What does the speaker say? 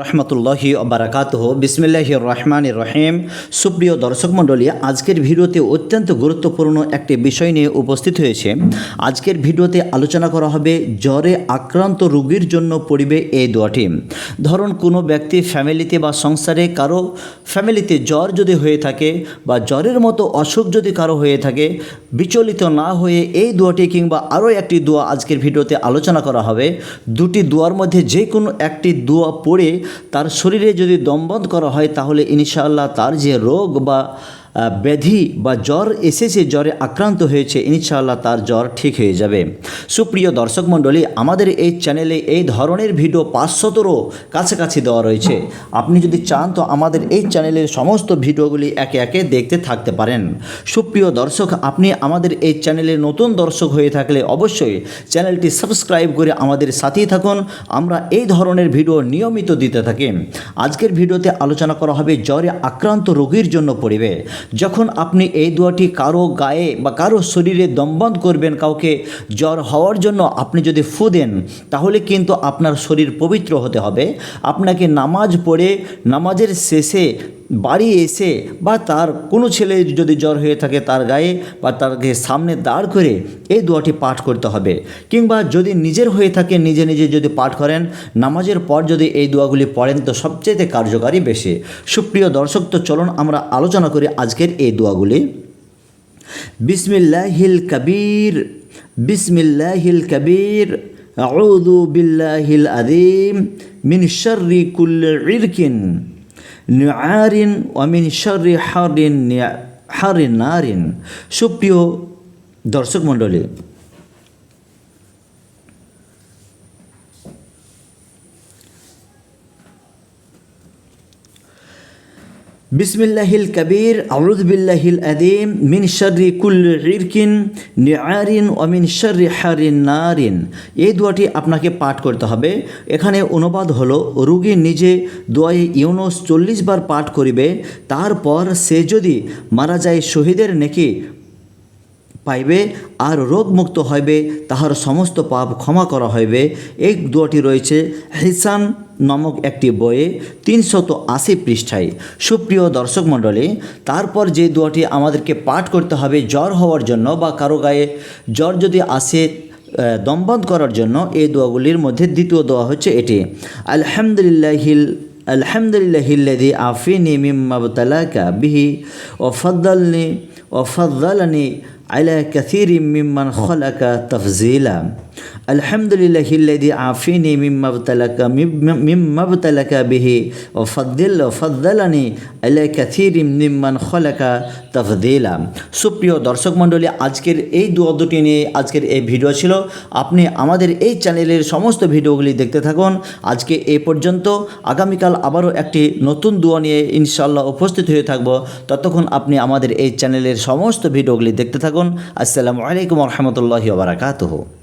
রহমতুল্লাহি বারাকাত বিসমিল্লাহ রহমান রহিম। সুপ্রিয় দর্শক মণ্ডলী, আজকের ভিডিওতে অত্যন্ত গুরুত্বপূর্ণ একটি বিষয় নিয়ে উপস্থিত হয়েছে। আজকের ভিডিওতে আলোচনা করা হবে জ্বরে আক্রান্ত রোগীর জন্য পড়িবে এই দোয়াটি। ধরুন, কোনো ব্যক্তি ফ্যামিলিতে বা সংসারে কারও ফ্যামিলিতে জ্বর যদি হয়ে থাকে বা জ্বরের মতো অসুখ যদি কারও হয়ে থাকে, বিচলিত না হয়ে এই দোয়াটি কিংবা আরও একটি দোয়া আজকের ভিডিওতে আলোচনা করা হবে। দুটি দোয়ার মধ্যে যে কোনো একটি দোয়া পড়ে তার শরীরে যদি দমবন্ধ করা হয় তাহলে ইনশাআল্লাহ তার যে রোগ বা ব্যাধি বা জ্বর এসেছে, জ্বরে আক্রান্ত হয়েছে, ইনশাআল্লাহ তার জ্বর ঠিক হয়ে যাবে। সুপ্রিয় দর্শক মণ্ডলী, আমাদের এই চ্যানেলে এই ধরনের ভিডিও পাঁচশতরও কাছাকাছি দেওয়া রয়েছে। আপনি যদি চান তো আমাদের এই চ্যানেলের সমস্ত ভিডিওগুলি একে একে দেখতে থাকতে পারেন। সুপ্রিয় দর্শক, আপনি আমাদের এই চ্যানেলের নতুন দর্শক হয়ে থাকলে অবশ্যই চ্যানেলটি সাবস্ক্রাইব করে আমাদের সাথেই থাকুন। আমরা এই ধরনের ভিডিও নিয়মিত দিতে থাকি। আজকের ভিডিওতে আলোচনা করা হবে জ্বরে আক্রান্ত রোগীর জন্য পড়িবে যখন আপনি এই দোয়াটি কারও গায়ে বা কারও শরীরে দমবন্ধ করবেন, কাউকে জ্বর হওয়ার জন্য আপনি যদি ফু দেন, তাহলে কিন্তু আপনার শরীর পবিত্র হতে হবে। আপনাকে নামাজ পড়ে, নামাজের শেষে বাড়ি এসে বা তার কোনো ছেলে যদি জ্বর হয়ে থাকে তার গায়ে বা তারকে সামনে দাঁড় করে এই দোয়াটি পাঠ করতে হবে। কিংবা যদি নিজের হয়ে থাকে, নিজে নিজে যদি পাঠ করেন, নামাজের পর যদি এই দোয়াগুলি পড়েন, তো সবচেয়ে কার্যকারী বেশি। সুপ্রিয় দর্শক, তো চলুন আমরা আলোচনা করি আজকের এই দোয়াগুলি। বিসমিল্লাহিল কবির বিসমিল্লাহিল কবির, আউযু বিল্লাহিল আযীম, মিন শাররি কুল্লি ইরকিন নিআরিন অমিন শরি হারিন হারিন নারিন সুপ্রিয় দর্শক মণ্ডলী বিসমিল্লাহিল কবির, আউযুবিল্লাহিল আযীম, মিন শাররি কুল্লি ইরকিন নিআরিন ওয়া মিন শাররি হারিন নারিন। এই দোয়াটি আপনাকে পাঠ করতে হবে। এখানে অনুবাদ হলো, রুগী নিজে দোয়াই ইউনুস চল্লিশ বার পাঠ করিবে, তারপর সে যদি মারা যায় শহীদের নেকি পাইবে আর রোগমুক্ত হইবে, তাহার সমস্ত পাপ ক্ষমা করা হইবে। এই দোয়াটি রয়েছে, হিসান নামক একটি বইয়ে তিনশত আশি পৃষ্ঠায়। সুপ্রিয় দর্শক মণ্ডলী, তারপর যে দোয়াটি আমাদেরকে পাঠ করতে হবে জ্বর হওয়ার জন্য বা কারও গায়ে জ্বর যদি আসে দমবন্ধ করার জন্য, এই দোয়াগুলির মধ্যে দ্বিতীয় দোয়া হচ্ছে এটি, আলহামদুলিল্লাহিল আলহামদুলিল্লাহিল্লাদি আফিনি মিম্মাবতালাকা বিহি ও ফাদনি ওফদ্দালানি আলা কাসির মিম্মান খলাকা তফজিলা আলহামদুলিল্লাহিল্লাদি আফিনি মিম্মাবতালাকা মিম্মাবতালাকা বিহি ও ফদ্দিল ও ফদ্দালানি আলাই কাথির নিম্মান খলাকা সুপ্রিয় দর্শক মণ্ডলী, আজকের এই দু দুটি নিয়ে আজকের এই ভিডিও ছিল। আপনি আমাদের এই চ্যানেলের সমস্ত ভিডিওগুলি দেখতে থাকুন। আজকে এ পর্যন্ত। আগামীকাল আবারও একটি নতুন দোয়া নিয়ে ইনশাল্লাহ উপস্থিত হয়ে থাকব। ততক্ষণ আপনি আমাদের এই চ্যানেলের সমস্ত ভিডিওগুলি দেখতে থাকুন। আসসালামু আলাইকুম রহমতুল্লাহি বারাকাতুহু।